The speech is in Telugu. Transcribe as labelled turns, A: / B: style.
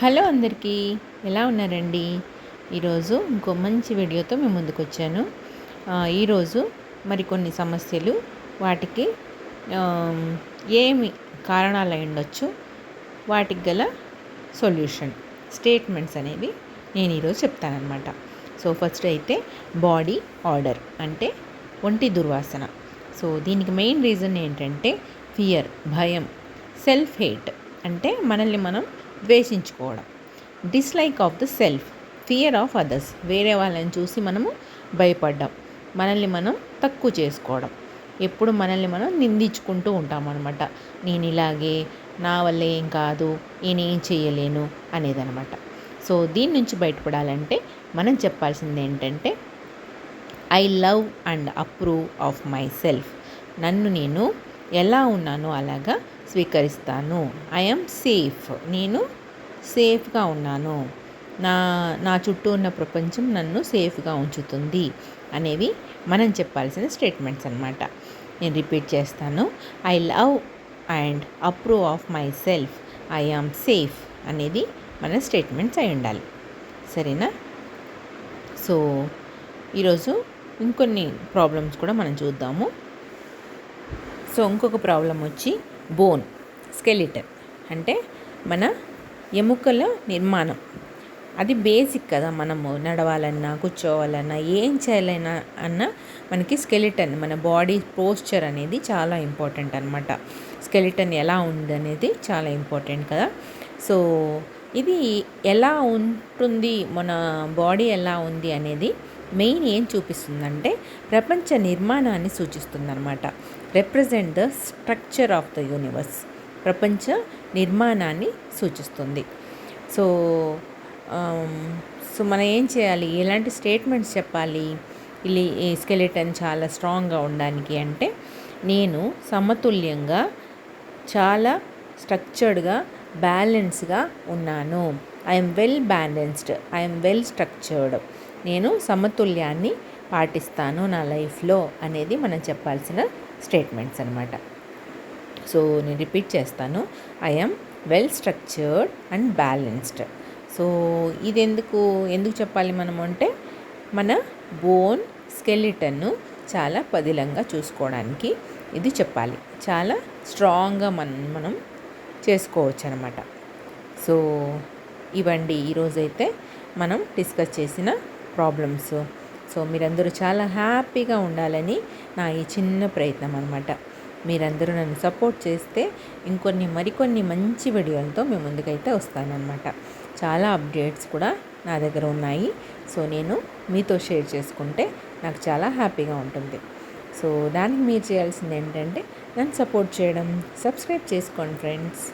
A: హలో అందరికీ ఎలా ఉన్నారండి? ఈరోజు ఇంకో మంచి వీడియోతో మేము ముందుకు వచ్చాను ఈరోజు మరికొన్ని సమస్యలు వాటికి ఏమి కారణాలు అయి ఉండొచ్చు వాటికి గల సొల్యూషన్ స్టేట్మెంట్స్ అనేవి నేను ఈరోజు చెప్తానమాట సో ఫస్ట్ అయితే బాడీ ఆర్డర్ అంటే ఒంటి దుర్వాసన. సో దీనికి మెయిన్ రీజన్ ఏంటంటే ఫియర్ భయం సెల్ఫ్ హేట్ అంటే మనల్ని మనం ద్వేషించుకోవడం. Dislike of the self fear of others వేరే వాళ్ళని చూసి మనము భయపడ్డం. మనల్ని మనం తక్కువ చేసుకోవడం. ఎప్పుడు మనల్ని మనం నిందించుకుంటూ ఉంటాం అనమాట నేను ఇలాగే నా వల్ల ఏం కాదు నేనేం చేయలేను అనేదనమాట సో దీని నుంచి బయటపడాలంటే మనం చెప్పాల్సింది ఏంటంటే I love and approve of myself నన్ను నేను ఎలా ఉన్నానో అలాగా స్వీకరిస్తాను. ఐఎమ్ సేఫ్ నేను సేఫ్గా ఉన్నాను. నా నా చుట్టూ ఉన్న ప్రపంచం నన్ను సేఫ్గా ఉంచుతుంది అనేవి మనం చెప్పాల్సిన స్టేట్మెంట్స్ అనమాట నేను రిపీట్ చేస్తాను. I love and approve of myself I am safe అనేది మన స్టేట్మెంట్స్ అయి ఉండాలి. సరేనా? సో ఈరోజు ఇంకొన్ని ప్రాబ్లమ్స్ కూడా మనం చూద్దాము. సో ఇంకొక ప్రాబ్లం వచ్చి బోన్ స్కెలిటన్ అంటే మన ఎముకల నిర్మాణం. అది బేసిక్ కదా మనము నడవాలన్నా కూర్చోవాలన్నా ఏం చేయాలన్నా అన్నా మనకి స్కెలిటన్ మన బాడీ పోస్చర్ అనేది చాలా ఇంపార్టెంట్ అనమాట స్కెలిటన్ ఎలా ఉంది అనేది చాలా ఇంపార్టెంట్ కదా. సో ఇది ఎలా ఉంటుంది మన బాడీ ఎలా ఉంది అనేది మెయిన్ ఏం చూపిస్తుందంటే ప్రపంచ నిర్మాణాన్ని సూచిస్తుందన్నమాట. Represent the structure of the universe ప్రపంచ నిర్మాణాన్ని సూచిస్తుంది. సో సో um, మనం ఏం చేయాలి? ఎలాంటి స్టేట్మెంట్స్ చెప్పాలి? ఇది ఈ స్కెలిటన్ చాలా స్ట్రాంగ్గా ఉండడానికి అంటే నేను సమతుల్యంగా చాలా స్ట్రక్చర్డ్గా బ్యాలెన్స్గా ఉన్నాను. I'm well balanced I'm well structured నేను సమతుల్యాన్ని పాటిస్తాను నా లైఫ్లో అనేది మనం చెప్పాల్సిన స్టేట్మెంట్స్ అనమాట సో నేను రిపీట్ చేస్తాను. I'm well structured and balanced so ఇది ఎందుకు ఎందుకు చెప్పాలి మనం అంటే మన బోన్ స్కెలిటన్ను చాలా పదిలంగా చూసుకోవడానికి ఇది చెప్పాలి. చాలా స్ట్రాంగ్గా మనం మనం చేసుకోవచ్చు అనమాట సో ఇవండి ఈరోజైతే మనం డిస్కస్ చేసిన ప్రాబ్లమ్స్ సో మీరందరూ చాలా హ్యాపీగా ఉండాలని నా ఈ చిన్న ప్రయత్నం అనమాట మీరందరూ నన్ను సపోర్ట్ చేస్తే ఇంకొన్ని మరికొన్ని మంచి వీడియోలతో మేము ముందుకైతే వస్తానన్నమాట. చాలా అప్డేట్స్ కూడా నా దగ్గర ఉన్నాయి. సో నేను మీతో షేర్ చేసుకుంటే నాకు చాలా హ్యాపీగా ఉంటుంది. సో దానికి మీరు చేయాల్సింది ఏంటంటే నన్ను సపోర్ట్ చేయడం. సబ్స్క్రైబ్ చేసుకోండి ఫ్రెండ్స్